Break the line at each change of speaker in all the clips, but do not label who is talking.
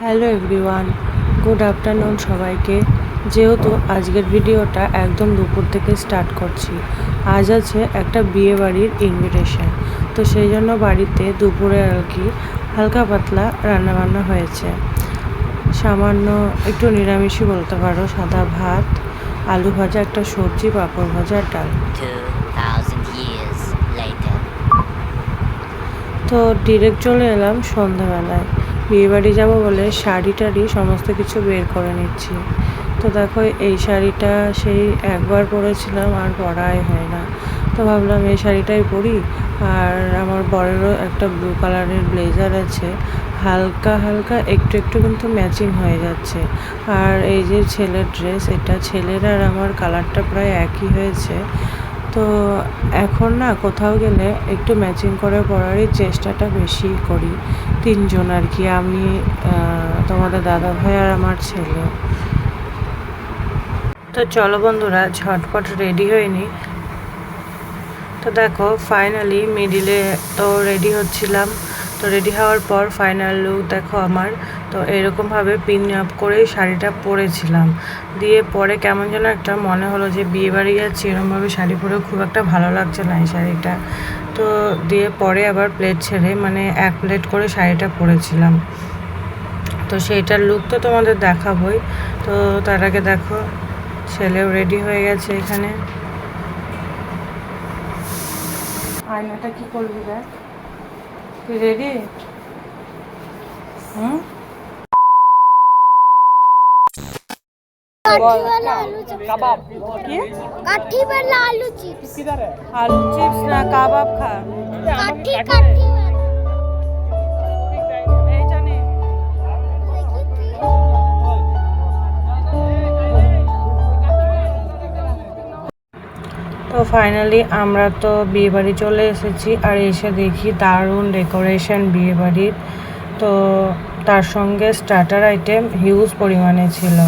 Hello everyone, good afternoon সবাইকে। যেহেতু আজকের ভিডিওটা একদম দুপুর থেকে স্টার্ট করছি, আজ আছে একটা বিয়ে বাড়ির ইনভিটেশন তো সেই জন্য বাড়িতে দুপুরে আর কি হালকা পাতলা রান্নাবান্না হয়েছে। সামান্য একটু নিরামিষই বলতে পারো, সাদা ভাত, আলু ভাজা, একটা সবজি, পাঁপড় ভাজা ডাল। তো ডিরেক্ট চলে এলাম সন্ধ্যাবেলায়। বিয়েবাড়ি যাব বলে শাড়ি টাড়ি সমস্ত কিছু বের করে নিচ্ছি। তো দেখো, এই শাড়িটা সেই একবার পরেছিলাম আর পরাই হয় না। তো ভাবলাম এই শাড়িটাই পরি। আর আমার বরেরও একটা ব্লু কালারের ব্লেজার আছে। হালকা হালকা, একটু একটু কিন্তু ম্যাচিং হয়ে যাচ্ছে। আর এই যে ছেলের ড্রেস এটা ছেলের আর আমার কালারটা প্রায় একই হয়েছে। তো এখন না কোথাও গেলে একটু ম্যাচিং করে পড়ারই চেষ্টাটা বেশি করি। তিনজন আর কি, আমি তোমাদের দাদা ভাই আর আমার ছেলে। তো চলো বন্ধুরা, ঝটপট রেডি হয়নি তো দেখো ফাইনালি মিডিলে তো রেডি হচ্ছিলাম। তো রেডি হওয়ার পর ফাইনাল লুক দেখো আমার। তো এরকমভাবে পিন আপ করেই শাড়িটা পরেছিলাম। দিয়ে পরে কেমন যেন একটা মনে হলো যে বিয়ে বাড়ি যাচ্ছি, এরকমভাবে শাড়ি পরে খুব একটা ভালো লাগছে না এই শাড়িটা। তো দিয়ে পরে আবার প্লেট ছেড়ে মানে এক প্লেট করে শাড়িটা পরেছিলাম। তো সেইটার লুক তো তোমাদের দেখাবই। তো তার আগে দেখো, ছেলেও রেডি হয়ে গেছে এখানে। আয়নাটা কি করবি দেখ? তুই রেডি হুম? তো ফাইনালি আমরা তো বিয়ে বাড়ি চলে এসেছি আর এসে দেখি দারুণ ডেকোরেশন বিয়ে বাড়ির তো তার সঙ্গে স্টার্টার আইটেম হিউজ পরিমাণে ছিল।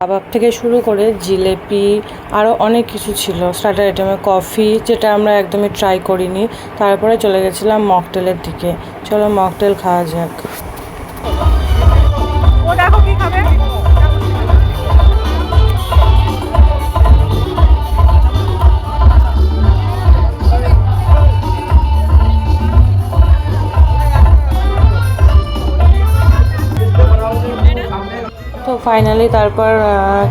কাবাব থেকে শুরু করে জিলেপি আরও অনেক কিছু ছিল। স্টার্টার আইটেমে কফি যেটা আমরা একদমই ট্রাই করিনি। তারপরে চলে গেছিলাম মকটেলের দিকে। চলো মকটেল খাওয়া যাক। ফাইনালি তারপর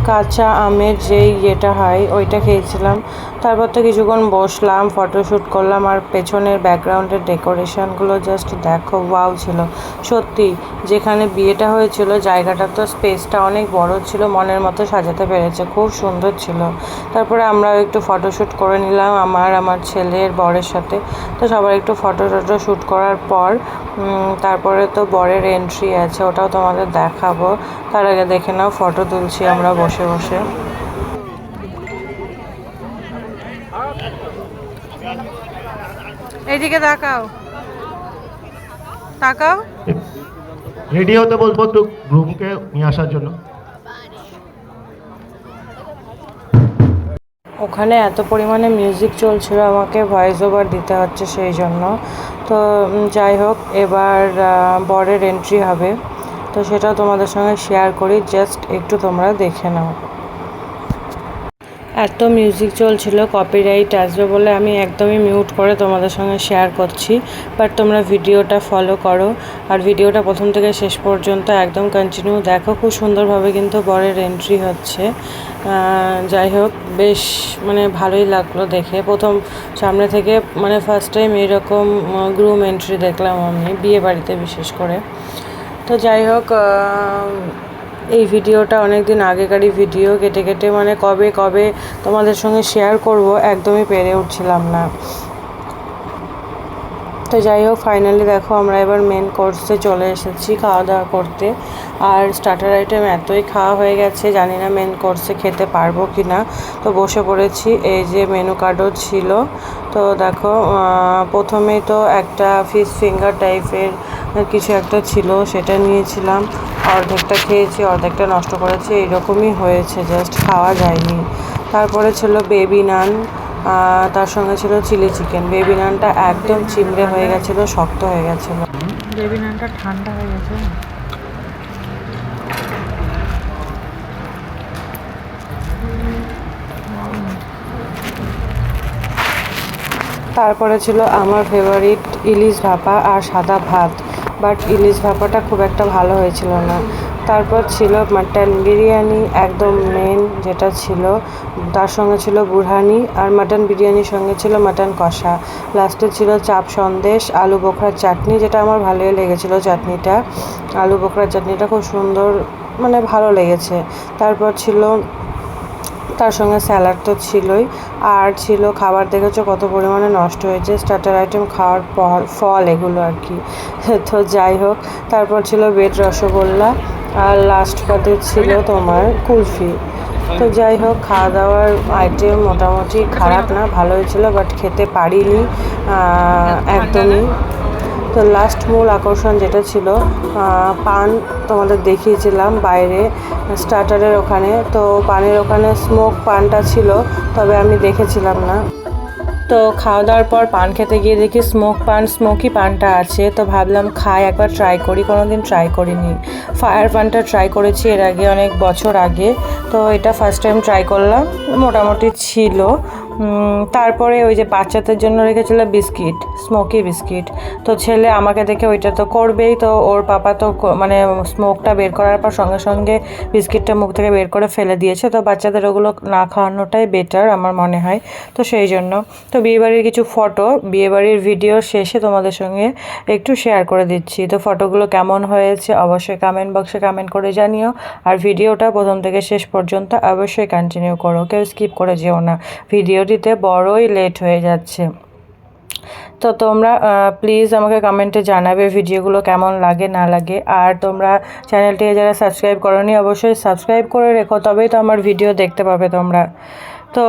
কাঁচা আমের যেই ইয়েটা হয়, ওইটা খেয়েছিলাম। তারপর তো কিছুক্ষণ বসলাম ফটোশ্যুট করলাম, আর পেছনের ব্যাকগ্রাউন্ডের ডেকোরেশনগুলো জাস্ট দেখো ওয়াও ছিল। সত্যি, যেখানে বিয়েটা হয়েছিল, জায়গাটা তো স্পেসটা অনেক বড় ছিল, মনের মতো সাজাতে পেরেছে, খুব সুন্দর ছিল। তারপরে আমরা একটু ফটোশ্যুট করে নিলাম, আমার আমার ছেলের বরের সাথে। তো সবার একটু ফটো টটো শ্যুট করার পর তারপরে তো বরের এন্ট্রি আছে ওটাও তোমাদের দেখাবো। তার আগে দেখে নাও ফটো তুলছি আমরা বসে বসে। এইদিকে তাকাও। তাকাও।
রেডি হতে বলব একটু গ্রুমকে নিয়ে আসার জন্য।
ওখানে এত পরিমাণে মিউজিক চলছিল আমাকে ভয়েস ওভার দিতে হচ্ছে সেই জন্য। তো যাই হোক, এবার বরের এন্ট্রি হবে। তো সেটাও তোমাদের সঙ্গে শেয়ার করি জাস্ট একটু তোমরা দেখে নাও। এত মিউজিক চলছিল কপিরাইট আসবে বলে আমি একদমই মিউট করে তোমাদের সঙ্গে শেয়ার করছি। বাট তোমরা ভিডিওটা ফলো করো। আর ভিডিওটা প্রথম থেকে শেষ পর্যন্ত একদম কন্টিনিউ দেখো। খুব সুন্দরভাবে কিন্তু বরের এন্ট্রি হচ্ছে। যাই হোক, বেশ মানে ভালোই লাগল দেখে। প্রথম সামনে থেকে মানে ফার্স্ট টাইম এরকম গ্রুম এন্ট্রি দেখলাম আমি বিয়ে বাড়িতে বিশেষ করে। তো যাই হোক এই ভিডিওটা অনেক দিন আগেকারই ভিডিও, কেটে কেটে মানে কবে কবে তোমাদের সঙ্গে শেয়ার করব, একদমই পেরে উঠছিলাম না। তো যাই হোক ফাইনালি দেখো আমরা এবার মেন কোর্সে চলে এসেছি খাওয়া দাওয়া করতে। আর স্টার্টার আইটেম এতই খাওয়া হয়ে গেছে, জানি না মেন কোর্সে খেতে পারব কি না তো বসে পড়েছি, এই যে মেনু কার্ডও ছিল। তো দেখো প্রথমেই তো একটা ফিশ ফিঙ্গার টাইপের কিছু একটা ছিল, সেটা নিয়েছিলাম। অর্ধেকটা খেয়েছি, অর্ধেকটা নষ্ট করেছি এরকমই হয়েছে জাস্ট খাওয়া যায়নি। তারপরে ছিল বেবি নান তার সঙ্গে ছিল চিলি চিকেন বেবি নানটা একদম চিমড়ে হয়ে গেছিল, শক্ত হয়ে গেছিল। বেবি নানটা ঠান্ডা হয়ে গেছে। তারপরে ছিল আমার ফেভারিট ইলিশ ভাপা আর সাদা ভাত। বাট ইলিশ ভাপাটা খুব একটা ভালো হয়েছিল না। তারপর ছিল মাটন বিরিয়ানি, একদম মেন যেটা ছিল, তার সঙ্গে ছিল বুড়হানি আর মাটন বিরিয়ানির সঙ্গে ছিল মাটন কষা। লাস্টে ছিল চাপ সন্দেশ, আলু বোখরার চাটনি, যেটা আমার ভালোই লেগেছিল চাটনিটা। আলু বোখরার চাটনিটা খুব সুন্দর মানে ভালো লেগেছে। তারপর ছিল সঙ্গে স্যালাড তো ছিলই। আর ছিল খাবার, দেখেছ কত পরিমাণে নষ্ট হয়েছে? স্টার্টার আইটেম খাওয়ার পর, ফল এগুলো আর কি। তো যাই হোক, তারপর ছিল বেড রসগোল্লা আর লাস্ট পাতে ছিল তোমার কুলফি। তো যাই হোক খাওয়া দাওয়ার আইটেম মোটামুটি খারাপ না, ভালোই ছিল বাট খেতে পারিনি একদমই। তো লাস্ট মূল আকর্ষণ যেটা ছিল পান তোমাদের দেখিয়েছিলাম বাইরে স্টার্টারের ওখানে। তো পানের ওখানে স্মোক পানটা ছিল, তবে আমি দেখেছিলাম না। তো খাওয়া দাওয়ার পর পান খেতে গিয়ে দেখি স্মোক পান স্মোকি পানটা আছে। তো ভাবলাম খাই, একবার ট্রাই করি। কোনো দিন ট্রাই করিনি। ফায়ার পানটা ট্রাই করেছি এর আগে, অনেক বছর আগে। তো এটা ফার্স্ট টাইম ট্রাই করলাম। মোটামুটি ছিল। তারপরে ওই যে বাচ্চাদের জন্য রেখেছিল বিস্কিট স্মোকি বিস্কিট তো ছেলে আমাকে দেখে ওইটা তো করবেই, তো ওর পাপা তো মানে স্মোকটা বের করার পর সঙ্গে সঙ্গে বিস্কিটটা মুখ থেকে বের করে ফেলে দিয়েছে। তো বাচ্চাদের ওগুলো না খাওয়ানোটাই বেটার আমার মনে হয়। তো সেই জন্য, তো বিয়েবাড়ির কিছু ফটো বিয়েবাড়ির ভিডিও শেষে তোমাদের সঙ্গে একটু শেয়ার করে দিচ্ছি। তো ফটোগুলো কেমন হয়েছে অবশ্যই কমেন্ট বক্সে কমেন্ট করে জানিও। আর ভিডিওটা প্রথম থেকে শেষ পর্যন্ত অবশ্যই কন্টিনিউ করো। কেউ স্কিপ করে যেও না। ভিডিওটিতে বড়ই লেট হয়ে যাচ্ছে। তো তোমরা প্লিজ আমাকে কমেন্টে জানাবে ভিডিওগুলো কেমন লাগে, না লাগে। আর তোমরা চ্যানেলটিকে যারা সাবস্ক্রাইব করোনি, অবশ্যই সাবস্ক্রাইব করে রেখো, তবেই তো আমার ভিডিও দেখতে পাবে তোমরা। তো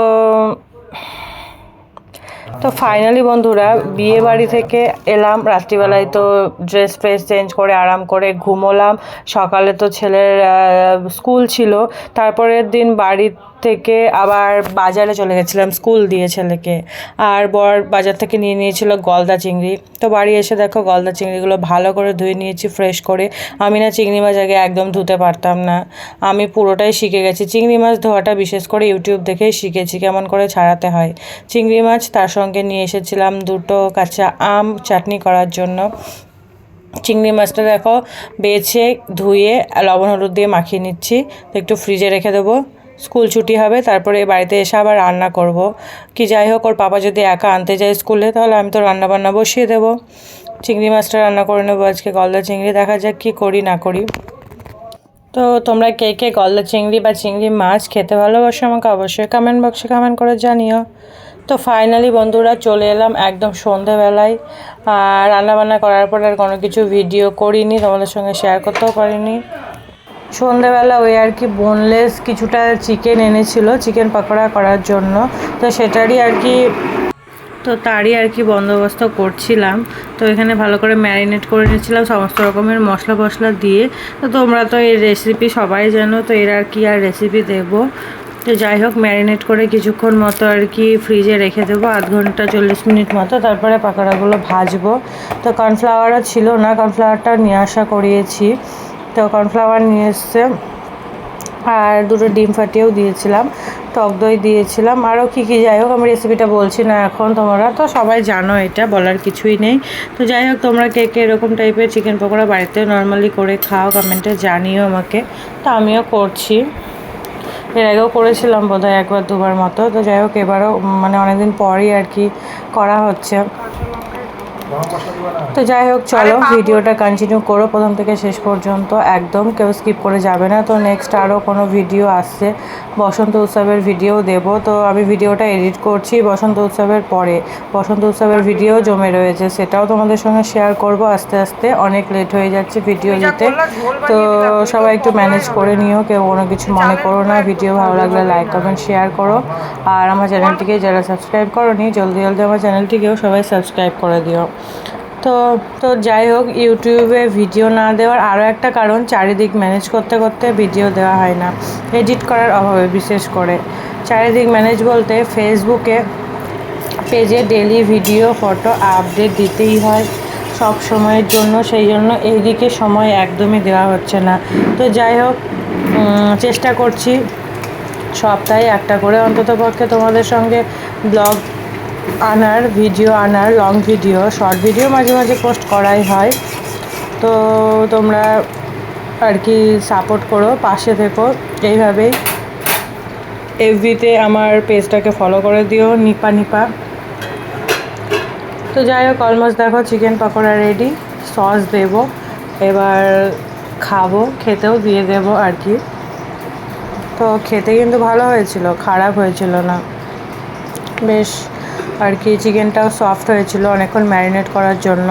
তো ফাইনালি বন্ধুরা, বিয়ে বাড়ি থেকে এলাম, রাত্রিবেলায় তো ড্রেস ফ্রেস চেঞ্জ করে আরাম করে ঘুমোলাম। সকালে তো ছেলের স্কুল ছিল। তারপরের দিন বাড়ি থেকে আবার বাজারে চলে গেছিলাম, স্কুল দিয়ে ছেলেকে। আর বর বাজার থেকে নিয়ে নিয়েছিল গলদা চিংড়ি। তো বাড়ি এসে দেখো গলদা চিংড়িগুলো ভালো করে ধুয়ে নিয়েছি ফ্রেশ করে। আমি না চিংড়ি মাছ আগে একদম ধুতে পারতাম না। আমি পুরোটাই শিখে গেছি। চিংড়ি মাছ ধোয়াটা বিশেষ করে ইউটিউব দেখেই শিখেছি কেমন করে ছাড়াতে হয়। চিংড়ি মাছ তার সঙ্গে নিয়ে এসেছিলাম দুটো কাঁচা আম চাটনি করার জন্য। চিংড়ি মাছটা দেখো বেছে ধুয়ে লবণ হলুদ দিয়ে মাখিয়ে নিচ্ছি। তো একটু ফ্রিজে রেখে দেবো। স্কুল ছুটি হবে, তারপরে বাড়িতে এসে আবার রান্না করব। কি যাই হোক, ওর পাপা যদি একা আনতে যায় স্কুলে, তাহলে আমি তো রান্না বান্না বসিয়ে দেবো। চিংড়ি মাছটা রান্না করে নেব আজকে, গলদা চিংড়ি, দেখা যাক কি করি, না করি। তো তোমরা কে কে গলদা চিংড়ি বা চিংড়ি মাছ খেতে ভালোবাসো আমাকে অবশ্যই কমেন্ট বক্সে কমেন্ট করে জানিও। তো ফাইনালি বন্ধুরা চলে এলাম একদম সন্ধেবেলায়। আর রান্নাবান্না করার পর আর কোনো কিছু ভিডিও করিনি, তোমাদের সঙ্গে শেয়ার করতেও পারিনি। সন্ধেবেলা ওই আর কি বোনলেস কিছুটা চিকেন এনেছিল চিকেন পাকোড়া করার জন্য। তো সেটারই আর কি, তো তারই আর কি বন্দোবস্ত করছিলাম। তো এখানে ভালো করে ম্যারিনেট করে নিয়েছিলাম সমস্ত রকমের মশলা ফসলা দিয়ে। তো তোমরা তো এই রেসিপি সবাই জানো, তো এর আর কি আর রেসিপি দেবো। তো যাই হোক ম্যারিনেট করে কিছুক্ষণ মতো আর কি ফ্রিজে রেখে দেবো, আধ ঘণ্টা চল্লিশ মিনিট মতো। তারপরে পাকোড়াগুলো ভাজবো। তো কর্নফ্লাওয়ারও ছিল না কর্নফ্লাওয়ারটা নিয়ে আসা করিয়েছি। তো কর্নফ্লাওয়ার নিয়ে এসছে। আর দুটো ডিম ফাটিয়েও দিয়েছিলাম, টক দই দিয়েছিলাম। আরও কী কী, যাই হোক, আমি রেসিপিটা বলছি না এখন তোমরা। তো সবাই জানো এটা, বলার কিছুই নেই। তো যাই হোক, তোমরা কে কে এরকম টাইপের চিকেন পকোড়া বাড়িতে নর্মালি করে খাও কমেন্টে জানিও আমাকে। তো আমিও করছি। এর আগেও করেছিলাম বোধহয় একবার, দুবার মতো। তো যাই হোক, এবারও মানে অনেকদিন পরই আর কি করা হচ্ছে। তো যাই হোক চলো ভিডিওটা কন্টিনিউ করো প্রথম থেকে শেষ পর্যন্ত। একদম কেউ স্কিপ করে যাবে না তো নেক্সট আরও কোনো ভিডিও আসছে। বসন্ত উৎসবের ভিডিও দেব তো আমি ভিডিওটা এডিট করছি বসন্ত উৎসবের পরে। বসন্ত উৎসবের ভিডিও জমে রয়েছে সেটাও তোমাদের সঙ্গে শেয়ার করব। আস্তে আস্তে অনেক লেট হয়ে যাচ্ছে ভিডিও দিতে তো সবাই একটু ম্যানেজ করে নিও কেউ কোনো কিছু মনে করো না। ভিডিও ভালো লাগলে লাইক কমেন্ট শেয়ার করো। আর আমার চ্যানেলটিকে যারা সাবস্ক্রাইব করো নি জলদি জলদি আমার চ্যানেলটিকেও সবাই সাবস্ক্রাইব করে দিও। তো তো যাই হোক, ইউটিউবে ভিডিও না দেওয়ার আরও একটা কারণ, চারিদিক ম্যানেজ করতে করতে ভিডিও দেওয়া হয় না। এডিট করার অভাবে বিশেষ করে। চারিদিক ম্যানেজ বলতে ফেসবুকে পেজে ডেলি ভিডিও ফটো আপডেট দিতেই হয় সব সময়ের জন্য, সেই জন্য এইদিকে সময় একদমই দেওয়া হচ্ছে না। তো যাই হোক চেষ্টা করছি সপ্তাহে একটা করে অন্তত পক্ষে তোমাদের সঙ্গে ব্লগ আনার ভিডিও আনার লং ভিডিও শর্ট ভিডিও মাঝে মাঝে পোস্ট করাই হয়। তো তোমরা আর কি সাপোর্ট করো, পাশে থেকো। এইভাবেই এফবিতে আমার পেজটাকে ফলো করে দিও, নিপা নিপা। তো যাই হোক অলমোস্ট দেখো চিকেন পকোড়া রেডি সস দেব, এবার খাব, খেতেও দিয়ে দেব আর কি। তো খেতে কিন্তু ভালো হয়েছিল, খারাপ হয়েছিল না। বেশ। আর কি চিকেনটাও সফট হয়েছিল অনেকক্ষণ ম্যারিনেট করার জন্য।